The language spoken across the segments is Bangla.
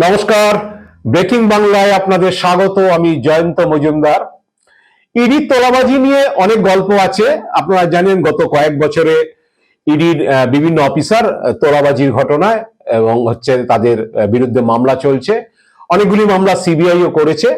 নমস্কার। ব্রেকিং বাংলায় আপনাদের স্বাগত, আমি জয়ন্ত মজুমদার। ইডির তোলাবাজি নিয়ে অনেক গল্প আছে। আপনারা জানেন, গত কয়েক বছরে ইডির বিভিন্ন অফিসার তোলাবাজির ঘটনায় এবং হচ্ছে তাদের বিরুদ্ধে মামলা চলছে। অনেকগুলি মামলা সিবিআইও করেছে।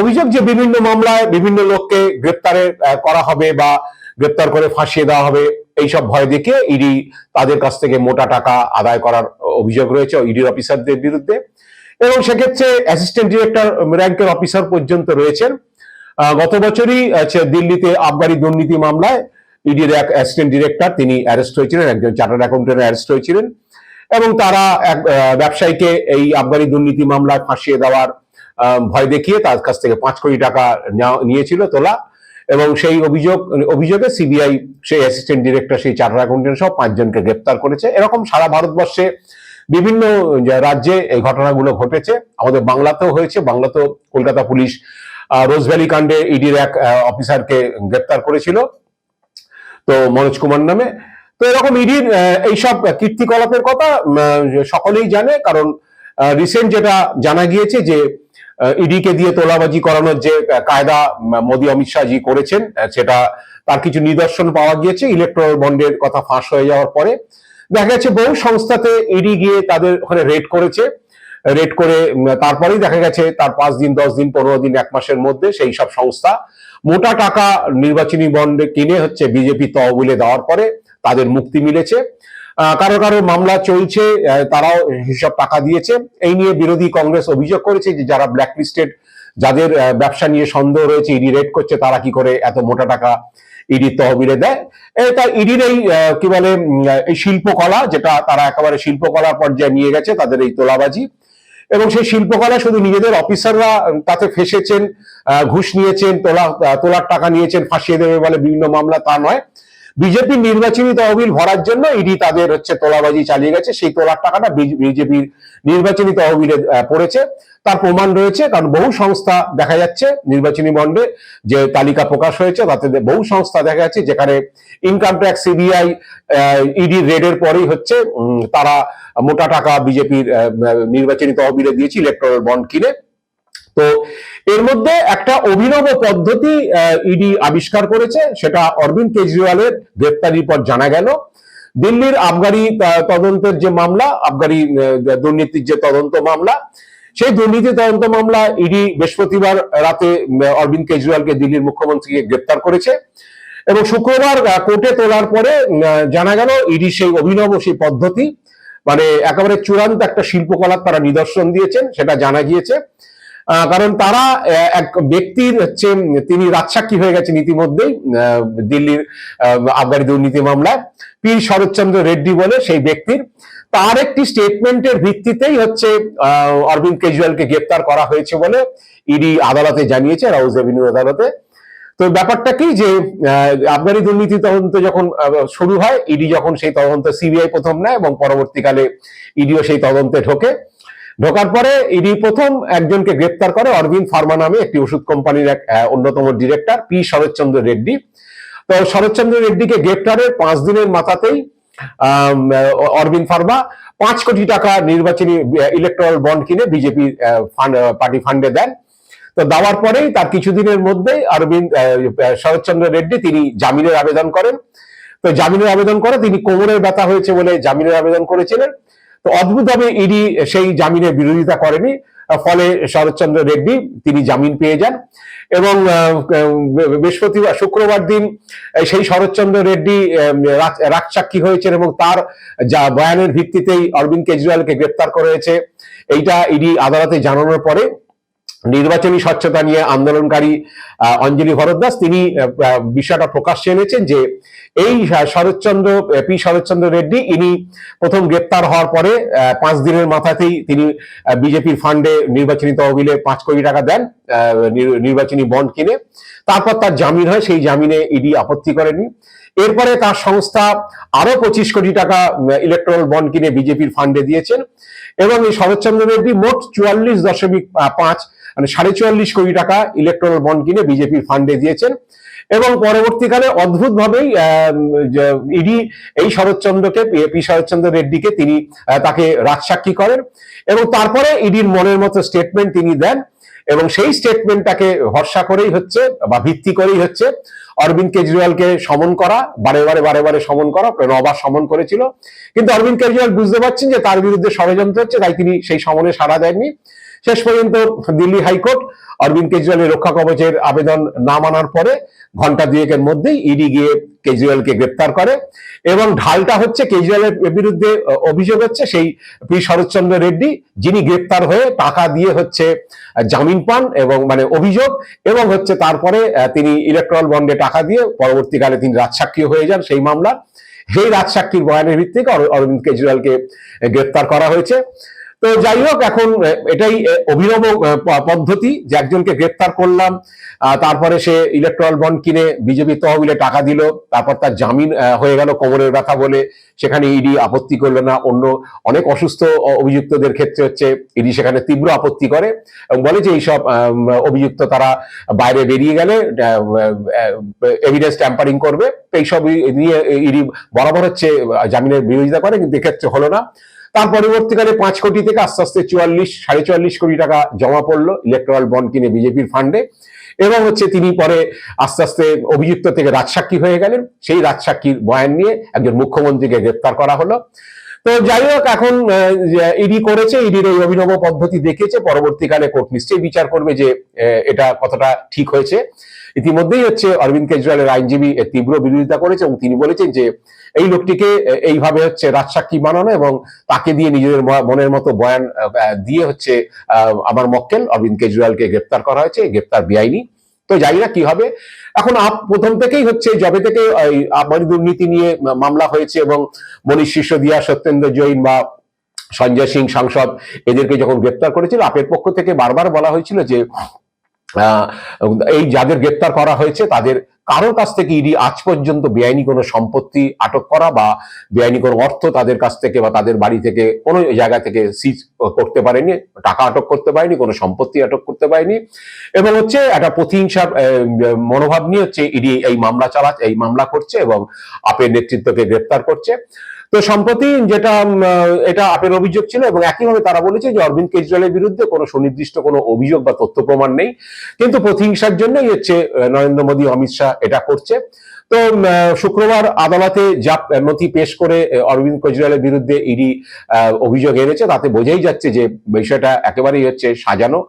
অভিযোগ যে বিভিন্ন মামলায় বিভিন্ন লোককে গ্রেপ্তারে করা হবে বা গ্রেপ্তার করে ফাঁসিয়ে দেওয়া হবে। এইসব ভয় দেখে ইডি তাদের কাছ থেকে মোটা টাকা আদায় করার অভিযোগ রয়েছে ইডির অফিসারদের বিরুদ্ধে। এবং সেক্ষেত্রে অ্যাসিস্ট্যান্ট ডিরেক্টর র্যাঙ্কের অফিসার পর্যন্ত রয়েছেন। গত বছরই দিল্লিতে আবগারি দুর্নীতি মামলায় ইডির এক অ্যাসিস্ট্যান্ট ডিরেক্টর তিনি অ্যারেস্ট হয়েছিলেন, একজন চার্টার্ড অ্যাকাউন্টেন্ট অ্যারেস্ট হয়েছিলেন। এবং তারা এক ব্যবসায়ীকে এই আবগারি দুর্নীতি মামলায় ফাঁসিয়ে দেওয়ার ভয় দেখিয়ে তার কাছ থেকে পাঁচ কোটি টাকা নিয়েছিল তোলা। এবং সেই অভিযোগ, অভিযোগে সিবিআই সেই অ্যাসিস্ট্যান্ট ডিরেক্টর সেই চার্টার অ্যাকাউন্টেন্ট সহ পাঁচজনকে গ্রেপ্তার করেছে। এরকম সারা ভারতবর্ষে বিভিন্ন রাজ্যে এই ঘটনাগুলো ঘটেছে। আমাদের বাংলাতেও হয়েছে। বাংলাতেও কলকাতা পুলিশ রোজভ্যালি কাণ্ডে ইডির এক অফিসারকে গ্রেপ্তার করেছিল, তো মনোজ কুমার নামে। তো এরকম ইডির এইসব কীর্তিকলাপের কথা সকলেই জানে। কারণ রিসেন্ট যেটা জানা গিয়েছে যে ইডিকে দিয়ে তোলাবাজি করানোর যে কায়দা মোদী অমিত শাহজি করেছেন সেটা তার কিছু নিদর্শন পাওয়া গিয়েছে ইলেকট্রাল বন্ডের কথা ফাঁস হয়ে যাওয়ার পরে। দেখা গেছে বহু সংস্থাতে ইডি গিয়ে তাদের ওখানে রেড করেছে। রেড করে তারপরেই দেখা গেছে তার পাঁচ দিন, দশ দিন, পনেরো দিন, এক মাসের মধ্যে সেই সব সংস্থা মোটা টাকা নির্বাচনী বন্ডে কিনে হচ্ছে বিজেপি তহবিলে দেওয়ার পরে তাদের মুক্তি মিলেছে। কারও কারও মামলা চলছে তারাও হিসাব টাকা দিয়েছে। এই নিয়ে বিরোধী কংগ্রেস অভিযোগ করেছে যে যারা ব্ল্যাকলিস্টেড যাদের ব্যবসা নিয়ে সন্দেহ রয়েছে, ইডি রেড করছে, তারা কি করে এত মোটা টাকা ইডির তহবিলে দেয়? তা ইডির এই কি বলে এই শিল্পকলা, যেটা তারা একেবারে শিল্পকলা পর্যায়ে নিয়ে গেছে, তাদের এই তোলাবাজি। এবং সেই শিল্পকলা শুধু নিজেদের অফিসাররা তাতে ফেসেছেন ঘুষ নিয়েছেন, তোলা তোলার টাকা নিয়েছেন, ফাঁসিয়ে দেবে বলে বিভিন্ন মামলা তা নয়। বিজেপির নির্বাচনী তহবিল ভরার জন্য ইডি তাদের হচ্ছে তোলাবাজি চালিয়ে গেছে। সেই তোলার টাকাটা বিজেপির নির্বাচনী তহবিলে পড়েছে। তার প্রমাণ রয়েছে, কারণ বহু সংস্থা দেখা যাচ্ছে নির্বাচনী বন্ডে যে তালিকা প্রকাশ হয়েছে, তাতে বহু সংস্থা দেখা যাচ্ছে যেখানে ইনকাম ট্যাক্স সিবিআই ইডি রেডের পরেই হচ্ছে তারা মোটা টাকা বিজেপির নির্বাচনী তহবিলে দিয়েছে ইলেকট্রাল বন্ড কিনে। তো এর মধ্যে একটা অভিনব পদ্ধতি ইডি আবিষ্কার করেছে, সেটা অরবিন্দ কেজরিওয়ালের গ্রেপ্তারির পর জানা গেল। দিল্লির আবগারি তদন্তের যে মামলা, আবগারি দুর্নীতির যে তদন্ত মামলা, সেই দুর্নীতি তদন্ত মামলা ইডি বৃহস্পতিবার রাতে অরবিন্দ কেজরিওয়ালকে দিল্লির মুখ্যমন্ত্রীকে গ্রেপ্তার করেছে এবং শুক্রবার কোর্টে তোলার পরে জানা গেল ইডি সেই অভিনব সেই পদ্ধতি মানে একেবারে চূড়ান্ত একটা শিল্পকলার তারা নিদর্শন দিয়েছেন, সেটা জানা গিয়েছে। কারণ তারা এক ব্যক্তির হচ্ছে তিনি রাজসাক্ষী হয়ে গেছেন ইতিমধ্যেই দিল্লির আবগারি দুর্নীতি মামলায়। পি শরৎচন্দ্র রেড্ডি বলে সেই ব্যক্তির। তার একটি স্টেটমেন্টের ভিত্তিতেই হচ্ছে অরবিন্দ কেজরিওয়ালকে গ্রেপ্তার করা হয়েছে বলে ইডি আদালতে জানিয়েছে, রাউজ এভিনিউ আদালতে। তো ব্যাপারটা কি যে আবগারি দুর্নীতি তদন্ত যখন শুরু হয়, ইডি যখন সেই তদন্ত সিবিআই প্রথম নেয় এবং পরবর্তীকালে ইডিও সেই তদন্তে ঢোকে। ঢোকার পরে ইডি প্রথম একজনকে গ্রেপ্তার করে অরবিন্দ ফার্মা নামে একটি ওষুধ কোম্পানির এক অন্যতম ডিরেক্টর, পি শরৎচন্দ্র রেড্ডি। তো শরৎচন্দ্র রেড্ডিকে গ্রেপ্তারের পাঁচ দিনের মাথাতেই অরবিন্দ ফার্মা পাঁচ কোটি টাকা নির্বাচনী ইলেকট্রাল বন্ড কিনে বিজেপি পার্টি ফান্ডে দেন। তো দেওয়ার পরেই তার কিছুদিনের মধ্যেই অরবিন্দ শরৎচন্দ্র রেড্ডি তিনি জামিনের আবেদন করেন। তো জামিনের আবেদন করে তিনি কোমরের ব্যথা হয়েছে বলে জামিনের আবেদন করেছিলেন। তো অদ্ভুতভাবে ইডি সেই জামিনের বিরোধিতা করেনি। ফলে শরৎচন্দ্র রেড্ডি তিনি জামিন পেয়ে যান এবং বৃহস্পতিবার, শুক্রবার দিন সেই শরৎচন্দ্র রেড্ডি রাজসাক্ষী হয়েছেন এবং তার যা বয়ানের ভিত্তিতেই অরবিন্দ কেজরিওয়ালকে গ্রেপ্তার করেছে এইটা ইডি আদালতে জানানোর পরে নির্বাচনী স্বচ্ছতা নিয়ে আন্দোলনকারী অঞ্জলি ভরদ্বাস তিনি বিষয়টা প্রকাশ্যে এনেছেন যে এই শরৎচন্দ্র পি শরৎচন্দ্র রেড্ডি, ইনি প্রথম গ্রেপ্তার হওয়ার পরে পাঁচ দিনের মাথাতেই তিনি বিজেপির ফান্ডে নির্বাচনী তহবিলে পাঁচ কোটি টাকা দেন নির্বাচনী বন্ড কিনে। তারপর তার জামিন হয়, সেই জামিনে ইডি আপত্তি করেনি। এরপরে তার সংস্থা আরও পঁচিশ কোটি টাকা ইলেকট্রাল বন্ড কিনে বিজেপির ফান্ডে দিয়েছেন। এবং এই শরৎচন্দ্র রেড্ডি মোট চুয়াল্লিশ দশমিক পাঁচ মানে সাড়ে চুয়াল্লিশ কোটি টাকা ইলেকট্রাল বন্ড কিনে বিজেপির ফান্ডে দিয়েছেন। এবং পরবর্তীকালে অদ্ভুতভাবেই ইডি এই শরৎচন্দ্রকে, পি শরৎচন্দ্র রেড্ডিকে তিনি তাকে রাজসাক্ষী করেন এবং তারপরে ইডির মনের মতো স্টেটমেন্ট তিনি দেন এবং সেই স্টেটমেন্টটাকে ভরসা করেই হচ্ছে বা ভিত্তি করেই হচ্ছে অরবিন্দ কেজরিওয়ালকে সমন করা, বারে বারে বারে বারে সমন করা নবার সমন করেছিল। কিন্তু অরবিন্দ কেজরিওয়াল বুঝতে পারছেন যে তার বিরুদ্ধে ষড়যন্ত্র হচ্ছে, তাই তিনি সেই সমনে সাড়া দেননি। শেষ পর্যন্ত দিল্লি হাইকোর্ট অরবিন্দ কেজরিওয়ালের রক্ষা কবচের আবেদন না মানার পরে ঘণ্টা দুয়েকের মধ্যেই ইডি গিয়ে কেজরিওয়ালকে গ্রেপ্তার করে এবং ঢালটা হচ্ছে কেজরিওয়ালের বিরুদ্ধে অভিযোগ হচ্ছে সেই পি শরৎচন্দ্র রেড্ডি যিনি গ্রেপ্তার হয়ে টাকা দিয়ে হচ্ছে জামিন পান এবং মানে অভিযোগ এবং হচ্ছে তারপরে তিনি ইলেকট্রাল বন্ডে টাকা দিয়ে পরবর্তীকালে তিনি রাজসাক্ষী হয়ে যান সেই মামলা। সেই রাজসাক্ষীর বয়ানের ভিত্তিতে অর- অরবিন্দ কেজরিওয়ালকে গ্রেপ্তার করা হয়েছে। তো যাই হোক, এখন এটাই অভিনব পদ্ধতি যে একজনকে গ্রেপ্তার করলাম তারপরে সে ইলেকট্রাল বন্ড কিনে বিজেপি তহবিলে টাকা দিল, তারপর তার জামিন হয়ে গেল কোমরের ব্যথা বলে, সেখানে ইডি আপত্তি করল না, অন্য অনেক অসুস্থ অভিযুক্তদের ক্ষেত্রে হচ্ছে ইডি সেখানে তীব্র আপত্তি করে, এবং বলে যে এইসব অভিযুক্ত তারা বাইরে বেরিয়ে গেলে এভিডেন্স ট্যাম্পারিং করবে এইসব নিয়ে ইডি বরাবর হচ্ছে জামিনের বিরোধিতা করে, কিন্তু এক্ষেত্রে হলো না। তার পরবর্তীকালে পাঁচ কোটি থেকে আস্তে আস্তে চুয়াল্লিশ, সাড়ে চুয়াল্লিশ কোটি টাকা জমা পড়ল ইলেকট্রাল বন্ড কিনে বিজেপির ফান্ডে এবং হচ্ছে তিনি পরে আস্তে আস্তে অভিযুক্ত থেকে রাজসাক্ষী হয়ে গেলেন। সেই রাজসাক্ষীর বয়ান নিয়ে একজন মুখ্যমন্ত্রীকে গ্রেপ্তার করা হলো। তো যাই হোক, এখন ইডি করেছে, ইডির এই অভিনব পদ্ধতি দেখেছে পরবর্তীকালে কোর্ট নিশ্চয়ই বিচার করবে যে এটা কতটা ঠিক হয়েছে। ইতিমধ্যেই হচ্ছে অরবিন্দ কেজরিওয়ালের আইনজীবী তীব্র বিরোধিতা করেছে এবং তিনি বলেছেন যে এই লোকটিকে এইভাবে হচ্ছে রাজসাক্ষী বানানো এবং তাকে দিয়ে নিজেদের মনের মতো বয়ান দিয়ে হচ্ছে আমার মক্কেল অরবিন্দ কেজরিওয়ালকে গ্রেপ্তার করা হয়েছে, গ্রেপ্তার বেআইনি। তো জানি না কি হবে। এখন আপ, প্রথম থেকেই হচ্ছে যবে থেকে আবগারি দুর্নীতি নিয়ে মামলা হয়েছে এবং মনীষ সিসোদিয়া সত্যেন্দ্র জৈন বা সঞ্জয় সিং সাংসদ এদেরকে যখন গ্রেপ্তার করেছিল, আপের পক্ষ থেকে বারবার বলা হয়েছিল যে এই যাদের গ্রেপ্তার করা হয়েছে, তাদের কারোর কাছ থেকে ইডি আজ পর্যন্ত বেআইনি কোনো সম্পত্তি আটক করা বা বেআইনি কোনো অর্থ তাদের কাছ থেকে বা তাদের বাড়ি থেকে কোনো জায়গা থেকে সিজ করতে পারেনি, টাকা আটক করতে পারেনি, কোনো সম্পত্তি আটক করতে পারেনি। এবং হচ্ছে একটা প্রতিহিংসার মনোভাব নিয়ে হচ্ছে ইডি এই মামলা চালা, এই মামলা করছে এবং আপের নেতৃত্বকে গ্রেপ্তার করছে। তো সম্প্রতি যেটা এটা আপের অভিযোগ ছিল এবং একইভাবে তারা বলেছে যে অরবিন্দ কেজরিওয়ালের বিরুদ্ধে কোনো সুনির্দিষ্ট কোনো অভিযোগ বা তথ্য প্রমাণ নেই। কিন্তু প্রতিহিংসার জন্যই হচ্ছে নরেন্দ্র মোদী, অমিত শাহ এটা করছে। তো শুক্রবার আদালতে যা নথি পেশ করে অরবিন্দ কেজরিওয়ালের বিরুদ্ধে ইডি অভিযোগ এনেছে, তাতে বোঝাই যাচ্ছে যে বিষয়টা একেবারেই হচ্ছে সাজানো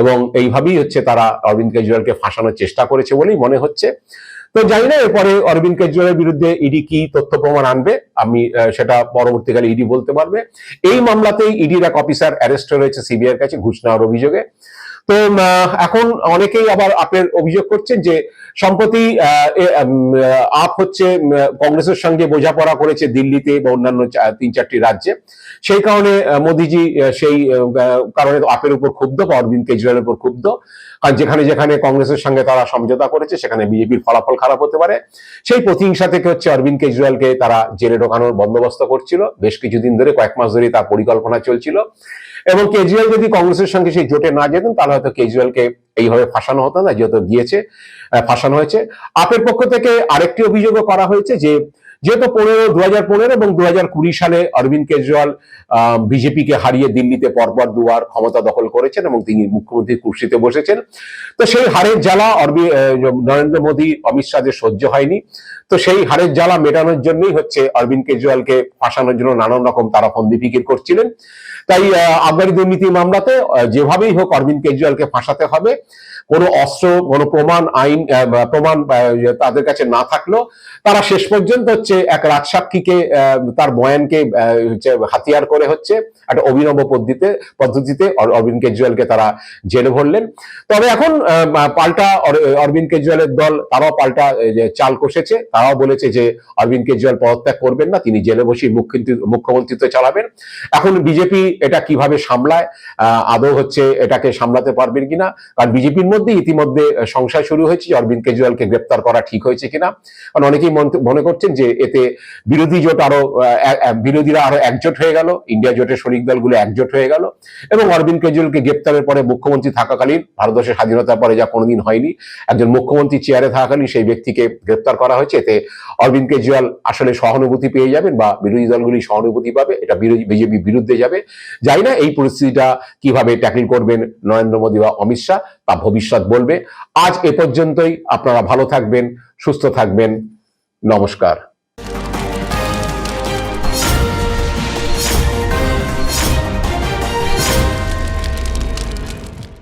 এবং এইভাবেই হচ্ছে তারা অরবিন্দ কেজরিওয়ালকে ফাঁসানোর চেষ্টা করেছে বলেই মনে হচ্ছে। তো জানি না, এরপরে অরবিন্দ কেজরিওয়ালের বিরুদ্ধে ইডি কি তথ্য প্রমাণ আনবে, আমি সেটা পরবর্তীকালে ইডি বলতে পারবে। এই মামলাতেই ইডির এক অফিসার অ্যারেস্ট হয়েছে সিবিআই এর কাছে, ঘুষ নেওয়ার অভিযোগে। তো এখন অনেকেই আবার আপের অভিযোগ করছেন যে সম্প্রতি আপ হচ্ছে কংগ্রেসের সঙ্গে বোঝাপড়া করেছে দিল্লিতে বা অন্যান্য তিন চারটি রাজ্যে। সেই কারণে মোদিজি সেই কারণে আপের উপর ক্ষুব্ধ বা অরবিন্দ কেজরিওয়ালের উপর ক্ষুব্ধ। কারণ যেখানে যেখানে কংগ্রেসের সঙ্গে তারা সমঝোতা করেছে, সেখানে বিজেপির ফলাফল খারাপ হতে পারে। সেই প্রতিহিংসা থেকে হচ্ছে অরবিন্দ কেজরিওয়ালকে তারা জেলে ঢোকানোর বন্দোবস্ত করছিল। বেশ কিছুদিন ধরে, কয়েক মাস ধরে তার পরিকল্পনা চলছিল। এবং কেজরিওয়াল যদি কংগ্রেসের সঙ্গে সেই জোটে না যেতেন, তাহলে হয়তো কেজরিওয়ালকে এইভাবে ফাঁসানো হতো না, যেহেতু গিয়েছে ফাঁসানো হয়েছে। আপের পক্ষ থেকে আরেকটি অভিযোগও করা হয়েছে যে, যেহেতু পনেরো দু হাজার পনেরো এবং দু হাজার কুড়ি সালে অরবিন্দ কেজরিওয়াল বিজেপিকে হারিয়ে দিল্লিতে পরপর দুবার ক্ষমতা দখল করেছেন এবং তিনি মুখ্যমন্ত্রী কুর্সিতে বসেছেন। তো সেই হারের জ্বালা নরেন্দ্র মোদী, অমিত শাহের সহ্য হয়নি। তো সেই হারের জ্বালা মেটানোর জন্যই হচ্ছে অরবিন্দ কেজরিওয়ালকে ফাঁসানোর জন্য নানান রকম তারা ফন্দি ফিকির করছিলেন। তাই আবগারি দুর্নীতি মামলাতে যেভাবেই হোক অরবিন্দ কেজরিওয়ালকে ফাঁসাতে হবে। কোনো অস্ত্র, কোনো প্রমাণ, আইন প্রমাণ তাদের কাছে না থাকলেও তারা শেষ পর্যন্ত হচ্ছে এক রাজসাক্ষীকে তার বয়ানকে হাতিয়ার করে হচ্ছে একটা অভিনব পদ্ধতিতে পদ্ধতিতে অরবিন্দ কেজরিওয়ালকে তারা জেলে ভরলেন। তবে এখন পাল্টা অরবিন্দ কেজরিওয়ালের দল, তারাও পাল্টা চাল কষেছে। তারাও বলেছে যে অরবিন্দ কেজরিওয়াল পদত্যাগ করবেন না, তিনি জেলে মুখ্যমন্ত্রী, মুখ্যমন্ত্রিত্ব চালাবেন। এখন বিজেপি এটা কীভাবে সামলায় আদৌ হচ্ছে এটাকে সামলাতে পারবেন কিনা? কারণ বিজেপির মধ্যে মধ্যে ইতিমধ্যে সংশয় শুরু হয়েছে যে অরবিন্দ কেজরিওয়ালকে গ্রেপ্তার করা ঠিক হয়েছে কিনা। কারণ অনেকেই মনে করছেন যে এতে বিরোধী জোট আরও বিরোধীরা আরও একজোট হয়ে গেল, ইন্ডিয়া জোটের শরিক দলগুলো একজোট হয়ে গেল এবং অরবিন্দ কেজরিওয়ালকে গ্রেপ্তারের পরে মুখ্যমন্ত্রী থাকাকালীন, ভারতবর্ষের স্বাধীনতার পরে যা কোনোদিন হয়নি, একজন মুখ্যমন্ত্রী চেয়ারে থাকাকালীন সেই ব্যক্তিকে গ্রেপ্তার করা হয়েছে। এতে অরবিন্দ কেজরিওয়াল আসলে সহানুভূতি পেয়ে যাবেন বা বিরোধী দলগুলি সহানুভূতি পাবে, এটা বিরোধী বিজেপি বিরুদ্ধে যাবে। যাই না, এই পরিস্থিতিটা কীভাবে ট্যাকল করবেন নরেন্দ্র মোদী বা অমিত শাহ তা ভবিষ্যৎ বলবে। আজ এ পর্যন্তই। আপনারা ভালো থাকবেন সুস্থ থাকবেন। নমস্কার।